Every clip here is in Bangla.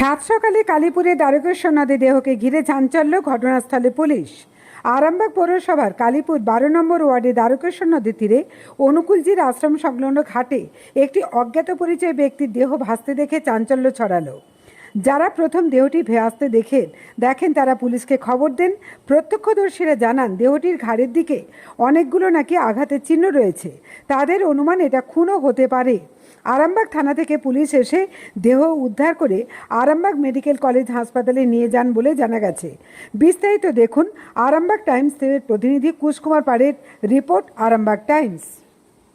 সাত সকালে কালীপুরে দ্বারকেশ্বর নদী দেহকে ঘিরে চাঞ্চল্য ঘটনাস্থলে পুলিশ। আরামবাগ পৌরসভার কালীপুর বারো নম্বর ওয়ার্ডে দ্বারকেশ্বর নদীর তীরে অনুকূলজির আশ্রম সংলগ্ন ঘাটে একটি অজ্ঞাত পরিচয় ব্যক্তির দেহ ভাসতে দেখে চাঞ্চল্য ছড়ালো। যারা প্রথম দেহটি ভেয়াসতে দেখেন দেখেন তারা পুলিশকে খবর দেন, প্রত্যক্ষদর্শীরা জানান দেহটির ঘাড়ের দিকে অনেকগুলো নাকি আঘাতের চিহ্ন রয়েছে। তাদের অনুমান এটা খুনও হতে পারে। আরামবাগ থানা থেকে পুলিশ এসে দেহ উদ্ধার করে আরামবাগ মেডিকেল কলেজ হাসপাতালে নিয়ে যান বলে জানা গেছে। বিস্তারিত দেখুন আরামবাগ টাইমস এর প্রতিনিধি কুশকুমার পাড়ের রিপোর্ট, আরামবাগ টাইমস।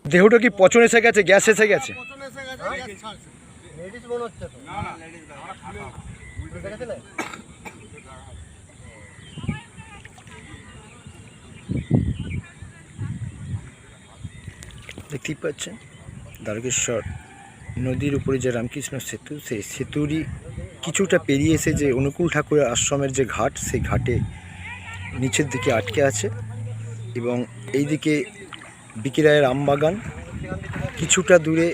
দেহটা কি পচন এসে গেছে, গ্যাস এসে গেছে? লেডিস মনে হচ্ছে তো? দেখেছিলে? দেখতেই পাচ্ছেন দ্বারকেশ্বর নদীর উপরে যে রামকৃষ্ণ সেতু সেই সেতুরই কিছুটা পেরিয়ে এসে যে অনুকূল ঠাকুরের আশ্রমের যে ঘাট সেই ঘাটে নিচের দিকে আটকে আছে এবং এইদিকে বিকিরায়ের আমবাগান কিছুটা দূরে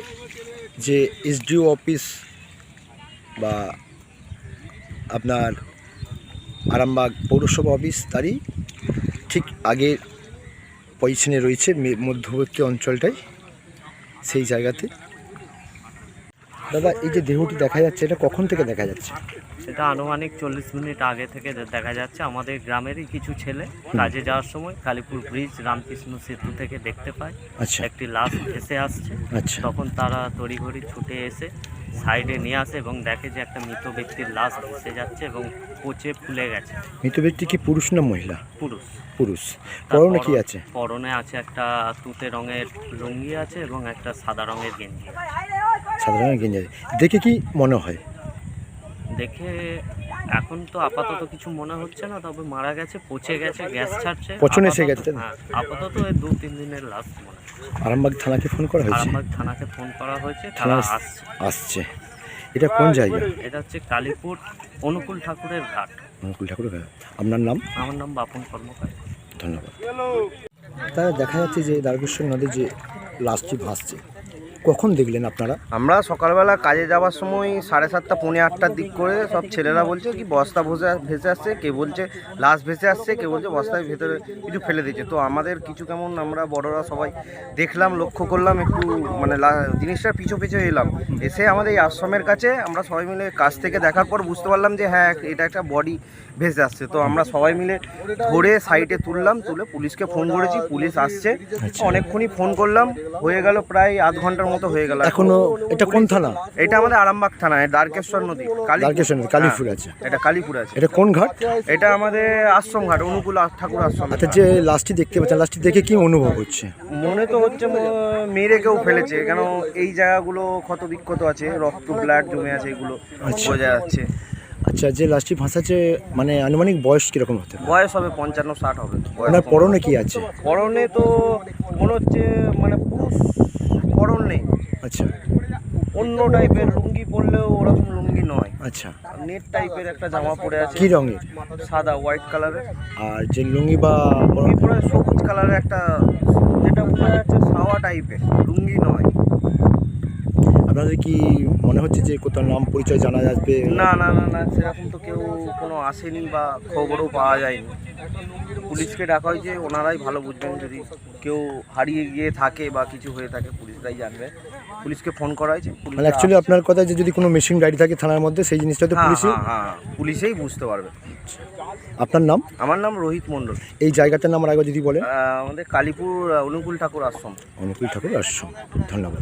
যে এসডিও অফিস বা আপনার আরামবাগ পৌরসভা অফিস তারই ঠিক আগের পজিশনে রয়েছে মধ্যবর্তী অঞ্চলটাই, সেই জায়গাতে। দাদা এই যে দেহটি দেখা যাচ্ছে এটা কখন থেকে দেখা যাচ্ছে? এটা আনুমানিক চল্লিশ মিনিট আগে থেকে দেখা যাচ্ছে। আমাদের গ্রামেরই কিছু ছেলে কাজে যাওয়ার সময় কালীপুর ব্রিজ রামকৃষ্ণ সেতু থেকে দেখতে পায়। আচ্ছা। একটি লাশ ভেসে আসছে। আচ্ছা। তখন তারা তড়িঘড়ি ছুটে এসে সাইডে নিয়ে আসে এবং দেখে যে একটা মৃত ব্যক্তির লাশ ভেসে যাচ্ছে এবং পচে ফুলে গেছে। মৃত ব্যক্তি কি পুরুষ না মহিলা? পুরুষ। পুরুষ। পরনে কি আছে? পরনে আছে একটা তুতে রঙের লুঙ্গি আছে এবং একটা সাদা রঙের গেঞ্জি আছে। সাধারণ গেঞ্জি। দেখে কি মনে হয়? দেখে এখন তো আপাতত কিছু মনে হচ্ছে না তবে মারা গেছে পচে গেছে গ্যাস ছাড়ছে। পচন এসে গেছে? হ্যাঁ আপাতত দু তিন দিনের লাশ মনে আরামবাগ থানাকে ফোন করা হয়েছে? আরামবাগ থানাকে ফোন করা হয়েছে থানা আসছে। আসছে। এটা কোন জায়গা? এটা হচ্ছে কালীপুর অনুকূল ঠাকুরের ঘাট। অনুকূল ঠাকুরের ঘাট। আপনার নাম? আমার নাম বাপন কর্মকার। ধন্যবাদ। তারা দেখা যাচ্ছে যে দ্বারকেশ্বর নদীর যে লাশটি ভাসছে কখন দেখলেন আপনারা? আমরা সকালবেলা কাজে যাওয়ার সময় সাড়ে সাতটা পৌনে আটটার দিক করে সব ছেলেরা বলছে কি বস্তা ভেসে ভেসে আসছে কে বলছে লাশ ভেসে আসছে কে বলছে বস্তায় ভেতরে কিছু ফেলে দিয়েছে। তো আমাদের কিছু কেমন আমরা বড়রা সবাই দেখলাম লক্ষ্য করলাম একটু মানে জিনিসটার পিছু পিছু এলাম। এসে আমাদের এই আশ্রমের কাছে আমরা সবাই মিলে কাছ থেকে দেখার পর বুঝতে পারলাম যে হ্যাঁ এটা একটা বডি ভেসে আসছে। তো আমরা সবাই মিলে ধরে সাইডে তুললাম তুলে পুলিশকে ফোন করেছি পুলিশ আসছে। অনেকক্ষণই ফোন করলাম হয়ে গেল প্রায় আধ ঘণ্টার মতো হয়ে গেল। এখনও এটা কোন থানা? এটা আমাদের আরামবাগ থানায় দ্বারকেশ্বর নদী দ্বারকেশ্বর নদী, কালীপুর আছে। এটা কালীপুর আছে। এটা কোন ঘাট? এটা আমাদের আশ্রম ঘাট অনুকূল ঠাকুর আশ্রম। আচ্ছা যে লাশটি দেখতে পাচ্ছেন লাশটি দেখে কি অনুভব হচ্ছে? মনে তো হচ্ছে মেরে কেউ ফেলেছে কেন এই জায়গাগুলো ক্ষত বিক্ষত আছে রক্ত ব্লাড জমে আছে এগুলো আচ্ছা। বোঝা যাচ্ছে। আচ্ছা যে লাশটি ভাসাচ্ছে মানে আনুমানিক বয়স কীরকম হতে বয়স হবে পঞ্চান্ন ষাট হবে। ওনার পরনে কি আছে? পরনে তো মনে হচ্ছে মানে আচ্ছা। অন্য টাইপের লুঙ্গি পরলেও ওরকম লুঙ্গি নয়। আচ্ছা। নেট টাইপের একটা জামা পরে আছে। কি রঙের? সাদা হোয়াইট কালারের আর যে লুঙ্গি বা লুঙ্গি পরে সবুজ কালারের একটা যেটা বোঝা যাচ্ছে সাওয়া টাইপের লুঙ্গি নয়। আপনাদের কি মনে হচ্ছে যে কোথাও নাম পরিচয় জানা যাবে? না না না না সেরকম তো কেউ কোনো আসেনি বা খবরও পাওয়া যায়নি। পুলিশকে ডাকা হয়েছে ওনারাই ভালো বুঝবেন যদি কেউ হারিয়ে গিয়ে থাকে বা কিছু হয়ে থাকে পুলিশরাই জানবে। পুলিশকে ফোন করা হয়েছে মানে অ্যাকচুয়ালি আপনার কথা যে যদি কোনো মেশিন গাড়ি থাকে থানার মধ্যে সেই জিনিসটা তো হ্যাঁ পুলিশই হ্যাঁ হ্যাঁ পুলিশেই বুঝতে পারবে। আপনার নাম? আমার নাম রোহিত মণ্ডল। এই জায়গাটার নাম আর একবার যদি বলেন। আমাদের কালীপুর অনুকূল ঠাকুর আশ্রম। অনুকূল ঠাকুর আশ্রম। ধন্যবাদ।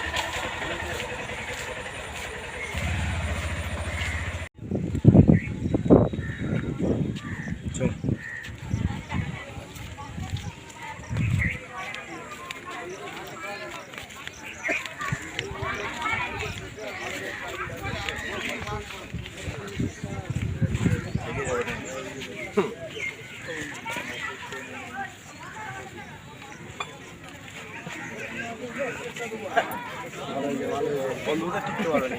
বন্ধুরা টিকতে পারবে না